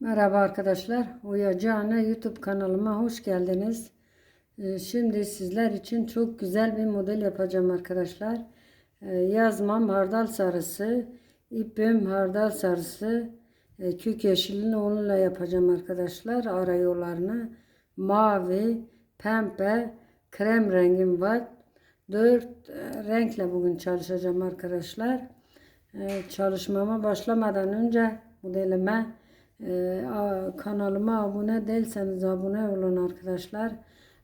Merhaba arkadaşlar. Uyacağına YouTube kanalıma hoş geldiniz. Ee, Şimdi sizler için çok güzel bir model yapacağım arkadaşlar. Ee, Yazmam hardal sarısı, ipim hardal sarısı, e, kök yeşilini onunla yapacağım arkadaşlar. Ara yollarını mavi, pembe, krem rengim var. Dört e, renkle bugün çalışacağım arkadaşlar. Ee, Çalışmama başlamadan önce modelime ee, kanalıma abone değilseniz abone olun arkadaşlar.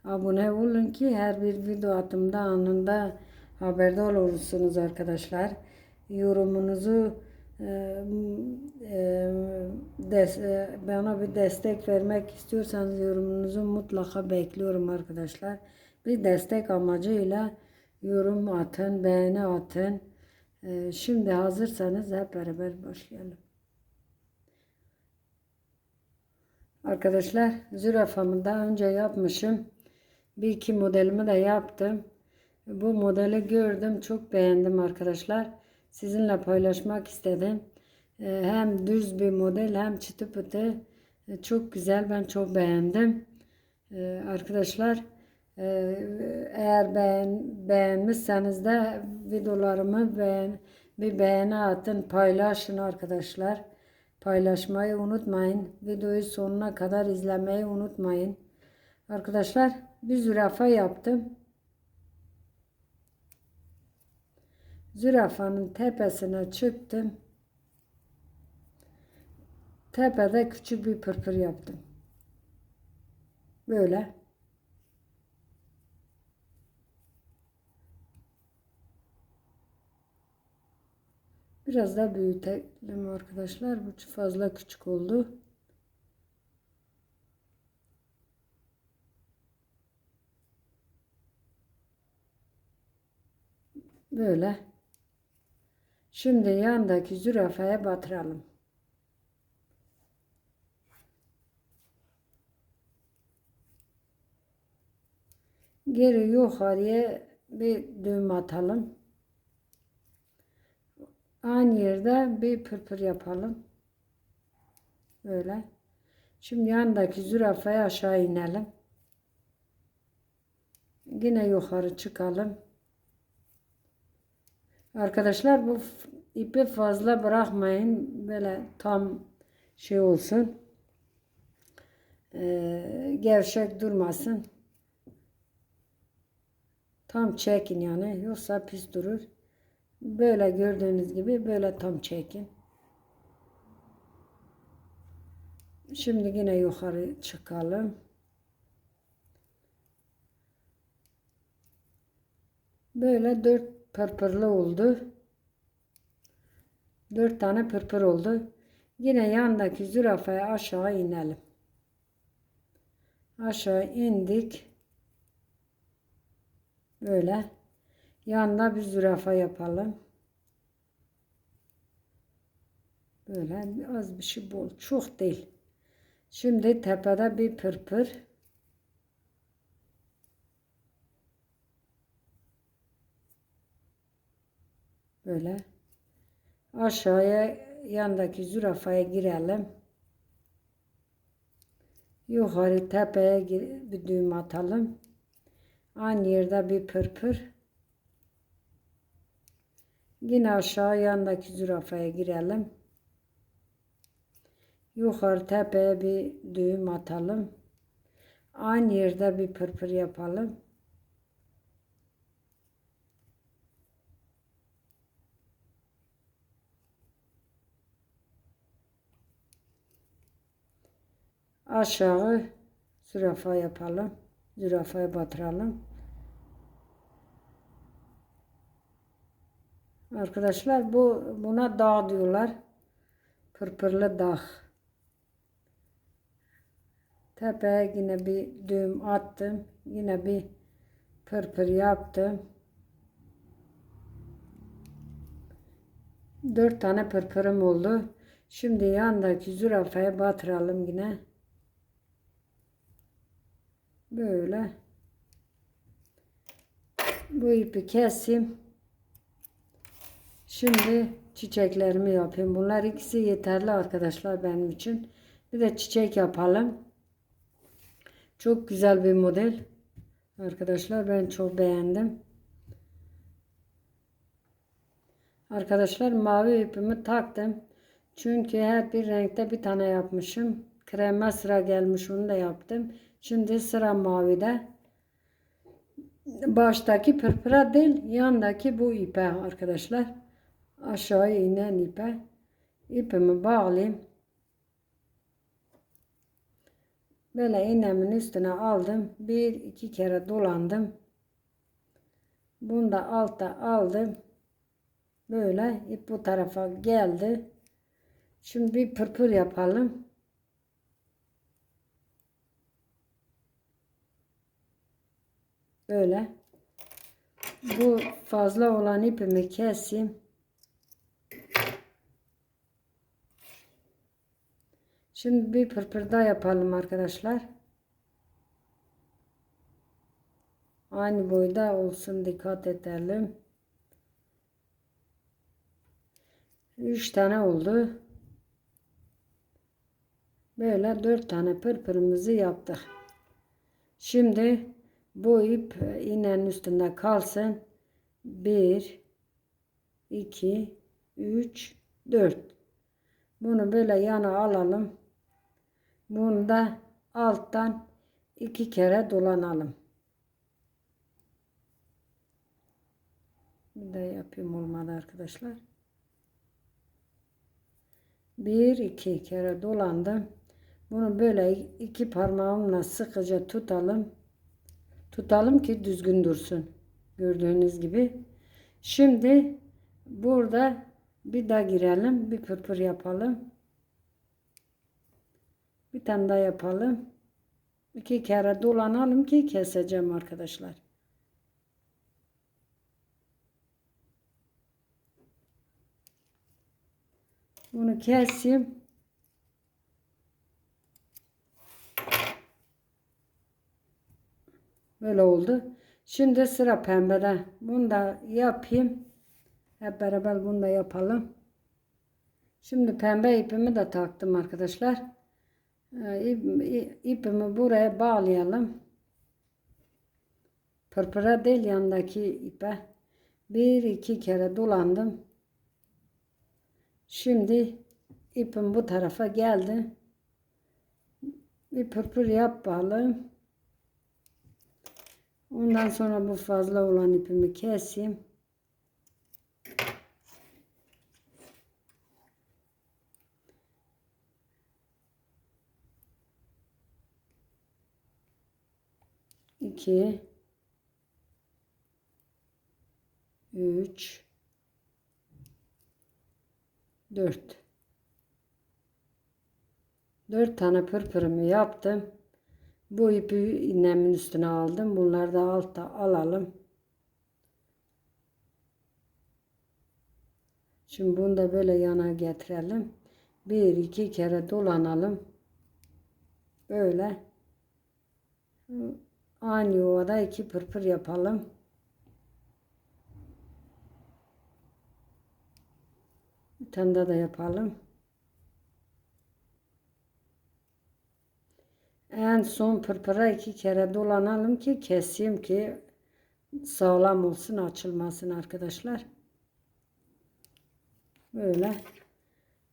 Abone olun ki her bir video atımda anında haberdar olursunuz arkadaşlar. Yorumunuzu e, e, e, bana bir destek vermek istiyorsanız yorumunuzu mutlaka bekliyorum arkadaşlar. Bir destek amacıyla yorum atın, beğeni atın. Ee, Şimdi hazırsanız hep beraber başlayalım. Arkadaşlar zürafamı daha önce yapmışım. Bir iki modelimi de yaptım. Bu modeli gördüm. Çok beğendim arkadaşlar. Sizinle paylaşmak istedim. Ee, Hem düz bir model hem çıtı pıtı. Ee, Çok güzel. Ben çok beğendim. Ee, Arkadaşlar e, eğer beğen, beğenmişseniz de videolarımı beğen, bir beğeni atın. Paylaşın arkadaşlar. Paylaşmayı unutmayın. Videoyu sonuna kadar izlemeyi unutmayın. Arkadaşlar bir zürafa yaptım. Zürafanın tepesine çıktım. Tepede küçük bir pırpır yaptım. Böyle. Biraz daha büyütelim arkadaşlar. Bu fazla küçük oldu. Böyle. Şimdi yandaki zürafaya batıralım. Geri yukarıya bir düğüm atalım. Aynı yerde bir pırpır yapalım. Böyle. Şimdi yandaki zürafaya aşağı inelim. Yine yukarı çıkalım. Arkadaşlar bu ipi fazla bırakmayın. Böyle tam şey olsun. Ee, gevşek durmasın. Tam çekin yani. Yoksa pis durur. Böyle gördüğünüz gibi böyle tam çekin. Şimdi yine yukarı çıkalım. Böyle dört pırpırlı oldu. Dört tane pırpır oldu. Yine yandaki zürafaya aşağı inelim. Aşağı indik. Böyle. Yanına bir zürafa yapalım. Böyle az bir şey bol. Çok değil. Şimdi tepede bir pırpır. Böyle. Aşağıya yandaki zürafaya girelim. Yukarı tepeye bir düğüm atalım. Aynı yerde bir pırpır. Yine aşağı yandaki zürafaya girelim. Yukarı tepeye bir düğüm atalım. Aynı yerde bir pırpır yapalım. Aşağı zürafa yapalım. Zürafaya batıralım. Arkadaşlar bu buna dağ diyorlar. Pırpırlı dağ. Tepeye yine bir düğüm attım. Yine bir pırpır yaptım. Dört tane pırpırım oldu. Şimdi yandaki zürafaya batıralım yine. Böyle. Bu ipi keseyim. Şimdi çiçeklerimi yapayım. Bunlar ikisi yeterli arkadaşlar benim için. Bir de çiçek yapalım. Çok güzel bir model. Arkadaşlar ben çok beğendim. Arkadaşlar mavi ipimi taktım. Çünkü her bir renkte bir tane yapmışım. Kreme sıra gelmiş onu da yaptım. Şimdi sıra mavide. Baştaki pırpıra değil yandaki bu ipe arkadaşlar. Aşağı inen ipe. İpimi bağlayayım. Böyle iğnemin üstüne aldım. Bir iki kere dolandım. Bunu da altta aldım. Böyle ip bu tarafa geldi. Şimdi bir pırpır yapalım. Böyle. Bu fazla olan ipimi keseyim. Şimdi bir pırpır daha yapalım arkadaşlar. Aynı boyda olsun dikkat edelim. 3 tane oldu. Böyle 4 tane pırpırımızı yaptık. Şimdi bu ip iğnenin üstünde kalsın. 1 2 3 4 Bunu böyle yana alalım. Bunu da alttan iki kere dolanalım. Bir de yapayım olmadı arkadaşlar. Bir iki kere dolandım. Bunu böyle iki parmağımla sıkıca tutalım. Tutalım ki düzgün dursun. Gördüğünüz gibi. Şimdi burada bir daha girelim. Bir pırpır yapalım. Bir tane daha yapalım. İki kere dolanalım ki keseceğim arkadaşlar. Bunu keseyim. Böyle oldu. Şimdi sıra pembede. Bunu da yapayım. Hep beraber bunu da yapalım. Şimdi pembe ipimi de taktım arkadaşlar. Ee, ipimi buraya bağlayalım. Pırpıra değil yandaki ipe. Bir iki kere dolandım. Şimdi ipim bu tarafa geldi. Bir pırpır yapalım. Ondan sonra bu fazla olan ipimi keseyim. İki üç dört dört tane pırpırımı yaptım. Bu ipi iğnemin üstüne aldım. Bunları da altta alalım. Şimdi bunu da böyle yana getirelim. Bir iki kere dolanalım. Böyle. Aynı yuvada iki pırpır yapalım. Bir tane daha da yapalım. En son pırpıra iki kere dolanalım ki keseyim ki sağlam olsun açılmasın arkadaşlar. Böyle.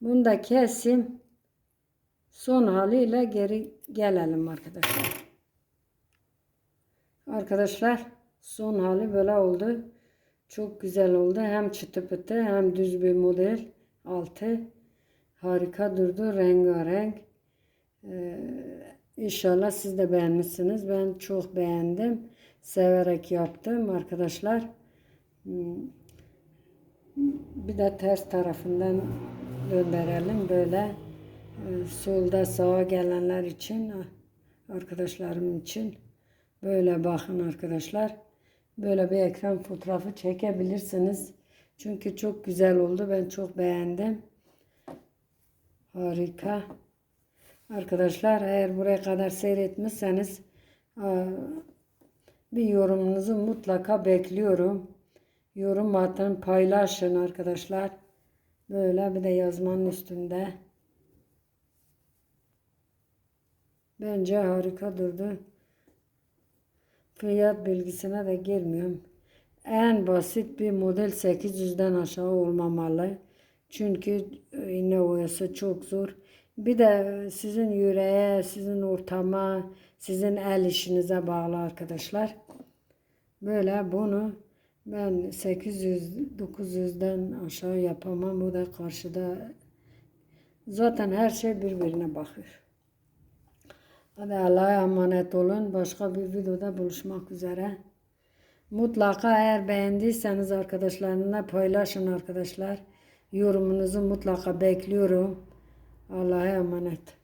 Bunu da keseyim. Son haliyle geri gelelim arkadaşlar. Arkadaşlar son hali böyle oldu. Çok güzel oldu. Hem çıtı pıtı hem düz bir model. Altı. Harika durdu. Rengarenk. Ee, inşallah siz de beğenmişsiniz. Ben çok beğendim. Severek yaptım arkadaşlar. Hmm. Bir de ters tarafından döndürelim. Böyle e, solda sağa gelenler için arkadaşlarım için Böyle bakın arkadaşlar. Böyle bir ekran fotoğrafı çekebilirsiniz. Çünkü çok güzel oldu. Ben çok beğendim. Harika. Arkadaşlar eğer buraya kadar seyretmişseniz bir yorumunuzu mutlaka bekliyorum. Yorum atın, paylaşın arkadaşlar. Böyle bir de yazmanın üstünde. Bence harika durdu. Fiyat bilgisine de girmiyorum. En basit bir model 800'den aşağı olmamalı. Çünkü iğne oyası çok zor. Bir de sizin yüreğe, sizin ortama, sizin el işinize bağlı arkadaşlar. Böyle bunu ben 800-900'den aşağı yapamam. Bu da karşıda zaten her şey birbirine bakıyor. Hadi Allah'a emanet olun. Başka bir videoda buluşmak üzere. Mutlaka eğer beğendiyseniz arkadaşlarınla paylaşın arkadaşlar. Yorumunuzu mutlaka bekliyorum. Allah'a emanet.